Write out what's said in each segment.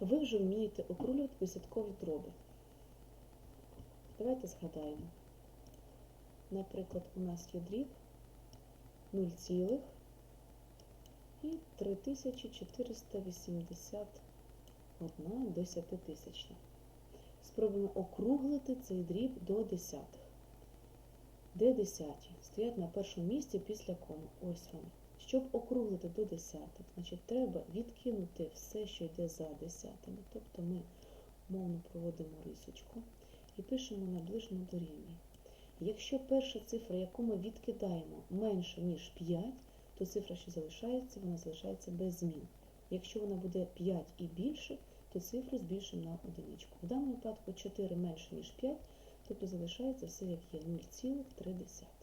ви вже вмієте округлювати десяткові дроби. Давайте згадаємо. Наприклад, у нас є дріб 0, цілих і 3481 десятитисячна. Спробуємо округлити цей дріб до десятих. Де десяті? Стоять на першому місці після коми. Ось вони. Щоб округлити до десятих, значить треба відкинути все, що йде за десятими. Тобто ми мовно проводимо рисочку і пишемо наближено дорівнює. Якщо перша цифра, яку ми відкидаємо, менше, ніж 5, то цифра, що залишається, вона залишається без змін. Якщо вона буде 5 і більше, то цифру збільшимо на одиничку. В даному випадку 4 менше, ніж 5, тобто залишається все як є 0,3.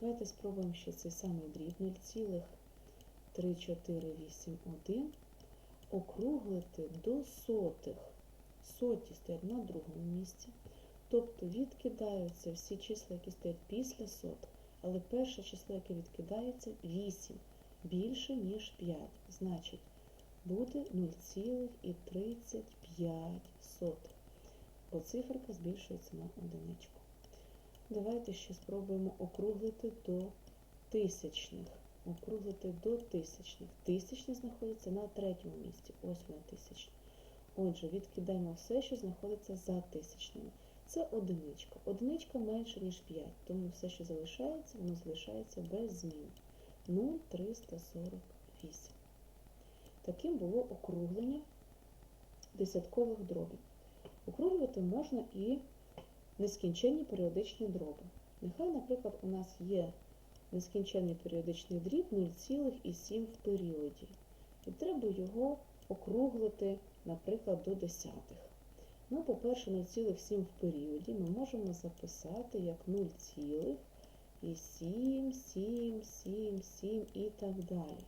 Давайте спробуємо ще цей самий дріб 0,3481 округлити до сотих. Соті стоять на другому місці. Тобто відкидаються всі числа, які стоять після сотих, але перше число, яке відкидається, 8 більше, ніж 5. Значить, буде 0,35. Бо циферка збільшується на одиничку. Давайте ще спробуємо округлити до тисячних. Округлити до тисячних. Тисячні знаходяться на третьому місці. Ось вона тисячна. Отже, відкидаємо все, що знаходиться за тисячними. Це одиничка. Одиничка менше, ніж 5, тому все, що залишається, воно залишається без змін. 0,348. Таким було округлення десяткових дробів. Округлювати можна і нескінченні періодичні дроби. Нехай, наприклад, у нас є нескінченний періодичний дріб 0,7 в періоді. І треба його округлити, наприклад, до десятих. Ну, по-перше, 0,7 в періоді ми можемо записати як 0,7, 7, 7, 7 і так далі.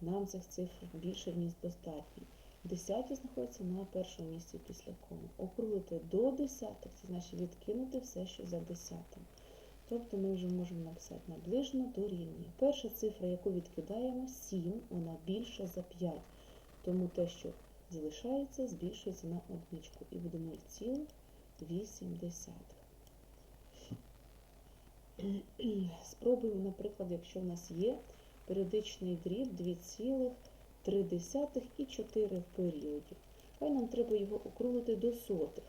Нам цих цифр більше ніж достатньо. Десяті знаходяться на першому місці після коми. Округлити до десятих, це значить відкинути все, що за десятим. Тобто ми вже можемо написати наближено до рівня. Перша цифра, яку відкидаємо, 7, вона більша за 5. Тому те, що залишається, збільшується на одничку і буде 0,8. Спробуємо, наприклад, якщо в нас є періодичний дріб 2,3 і 4 в періоді. Хай нам треба його округлити до сотих.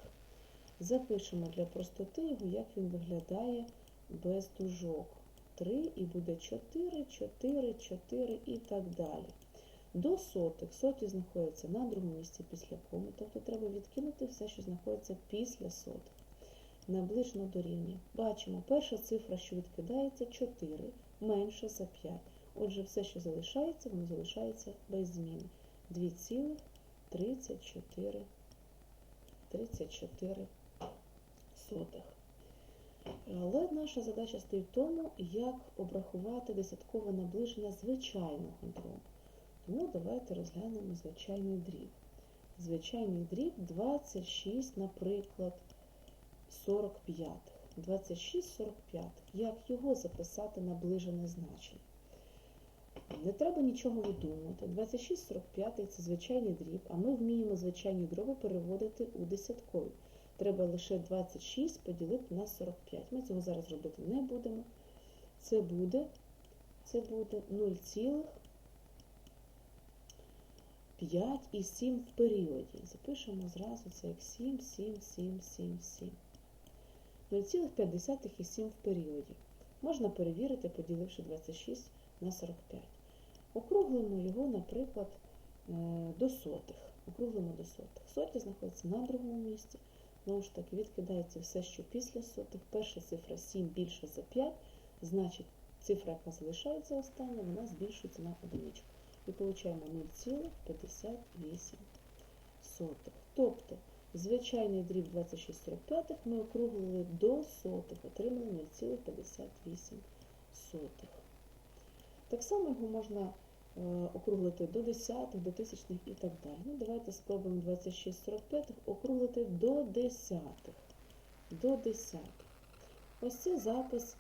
Запишемо для простоти його, як він виглядає без дужок. 3 і буде 4, 4, 4 і так далі. До сотих. Соті знаходяться на другому місці після коми, тобто треба відкинути все, що знаходиться після сотих. Наближено до рівня. Бачимо, перша цифра, що відкидається, 4, менше за 5. Отже, все, що залишається, воно залишається без зміни. 2,34 34 сотих. Але наша задача стоїть в тому, як обрахувати десяткове наближення звичайного дробу. Тому давайте розглянемо звичайний дріб. Звичайний дріб 26, наприклад, 45. 26 45. Як його записати наближене значення? Не треба нічого видумувати. 26 45 це звичайний дріб, а ми вміємо звичайні дроби переводити у десяткові. Треба лише 26 поділити на 45. Ми цього зараз робити не будемо. Це буде, це буде 0,5 і 7 в періоді. Запишемо зразу це як 7, 7, 7, 7, 7. 0,5 і 7 в періоді. Можна перевірити, поділивши 26 на 45. Округлимо його, наприклад, до сотих. Округлимо до сотих. Соті знаходиться на другому місці. Знову ж таки, відкидається все, що після сотих. Перша цифра 7 більше за 5, значить цифра, яка залишається остання, вона збільшується на одиничку. І отримуємо 0,58. Тобто, звичайний дріб 26,45 ми округлили до сотих, отримали 0,58. Так само його можна округлити до десятих, до тисячних і так далі. Ну, Давайте спробуємо 26,45 округлити до десятих. До десятих. Ось це запис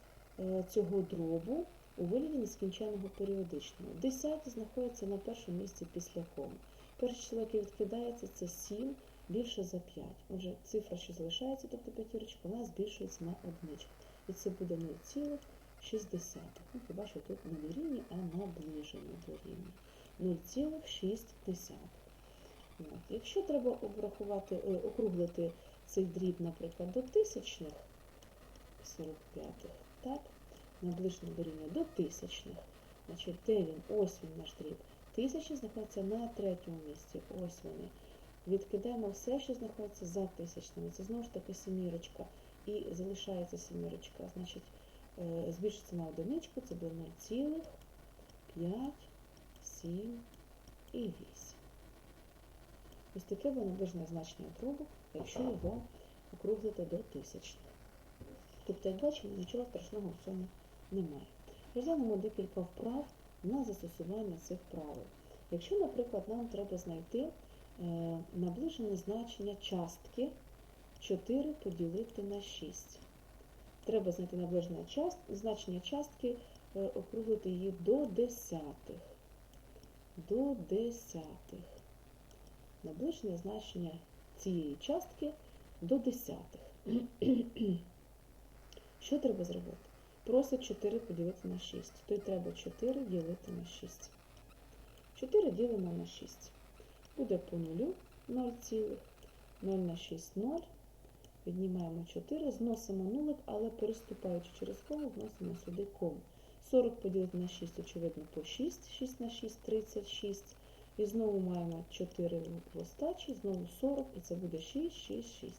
цього дробу у вигляді нескінченного періодичного. Десяті знаходяться на першому місці після коми. Перше число, відкидається, це 7 більше за 5. Отже, цифра, що залишається, тобто п'ятірочка, вона збільшується на одиничку. І це буде 0,6. Ну, хіба що тут не дорівнює, а наближено дорівнює. 0,6. От. Якщо треба обрахувати, е, округлити цей дріб, наприклад, до тисячних 45, так, наближено дорівнює до тисячних, значить, де? Ось він наш дріб. Тисячі знаходяться на третьому місці. Ось вони. Відкидаємо все, що знаходиться за тисячними. Це знову ж таки семірочка. І залишається семірочка. Значить, збільшиться на одиничку, це буде 0,5, 7 і 8. Ось таке буде наближене значення дробу, якщо його округлити до тисячних. Тобто, як бачимо, нічого страшного в цьому немає. Розглянемо декілька вправ на застосування цих правил. Якщо, наприклад, нам треба знайти е, наближене значення частки 4 поділити на 6. Треба знайти наближене част, значення частки, е, округлити її до десятих. До десятих. Наближене значення цієї частки до десятих. Що треба зробити? Просить 4 поділити на 6. То й треба 4 ділити на 6. 4 ділимо на 6. Буде по 0, 0 цілих, 0 на 6 0. Віднімаємо 4, зносимо нулик, але переступаючи через кому, вносимо сюди кому. 40 поділити на 6, очевидно, по 6, 6 на 6, 36. І знову маємо 4 в остачі, знову 40, і це буде 6, 6, 6.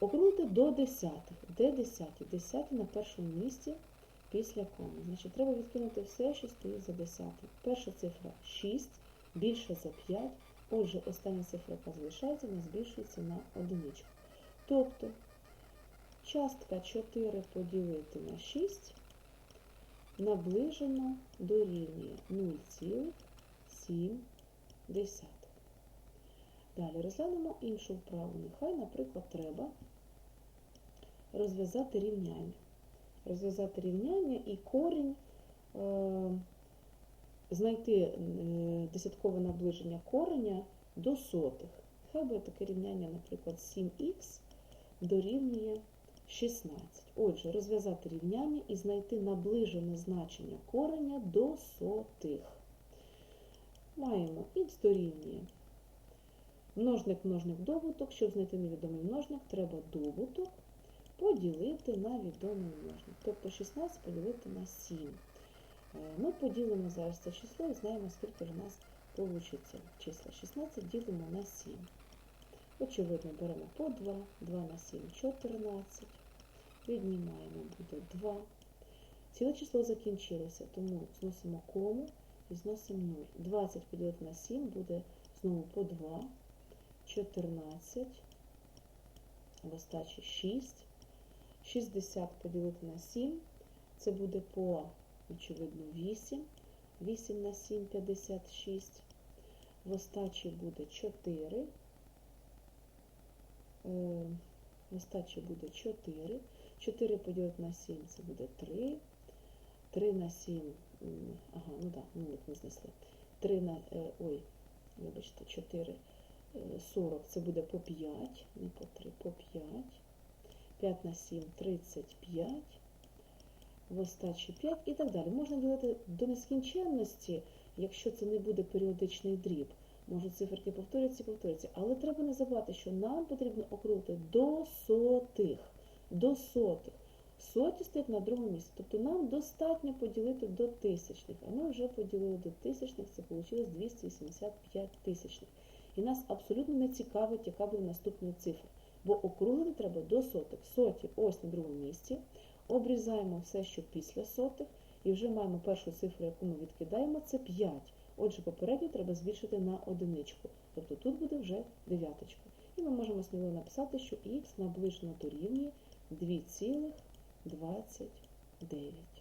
Округлити до десятих. Де десяті? Десяті на першому місці після коми. Значить, треба відкинути все, що стоїть за десятим. Перша цифра 6, більше за 5. Отже, остання цифра, залишається, вона збільшується на одиничку. Тобто частка 4 поділити на 6 наближено дорівнює 0,7. Далі розглянемо іншу вправу. Нехай, наприклад, треба розв'язати рівняння. Розв'язати рівняння і корінь, е, знайти е, десяткове наближення кореня до сотих. Хай буде таке рівняння, наприклад, 7х дорівнює 16. Отже, розв'язати рівняння і знайти наближене значення кореня до сотих. Маємо х дорівнює множник, множник, добуток. Щоб знайти невідомий множник, треба добуток поділити на відомий множник. Тобто 16 поділити на 7. Ми поділимо зараз це число і знаємо, скільки у нас вийде числа. 16 ділимо на 7. Очевидно, беремо по 2, 2 на 7 14. Віднімаємо буде 2. Ціле число закінчилося, тому зносимо кому і зносимо 0. 20 поділити на 7 буде знову по 2, 14, в остачі 6. 60 поділити на 7, це буде по, очевидно, 8. 8 на 7 56. В остачі буде 4. В остачі буде 4. 4 поділити на 7 це буде 3. 3 на 7, ага, ну так, нулик ми знесли. 3 на, ой, вибачте, 4, 40, це буде по 5, не по 3, по 5. 5 на 7 35, в остачі 5 і так далі. Можна ділити до нескінченності, якщо це не буде періодичний дріб. Може циферки повторюються і повторюються. Але треба не забувати, що нам потрібно округлити до сотих. До сотих. Соті стоять на другому місці. Тобто нам достатньо поділити до тисячних. А ми вже поділили до тисячних, це вийшло 285 тисячних. І нас абсолютно не цікавить, яка буде наступна цифра бо округлити треба до сотих. Соті ось на другому місці. Обрізаємо все, що після сотих, і вже маємо першу цифру, яку ми відкидаємо, це 5. Отже, попередньо треба збільшити на одиничку. Тобто тут буде вже дев'яточка. І ми можемо сміливо написати, що х наближено дорівнює 2,29.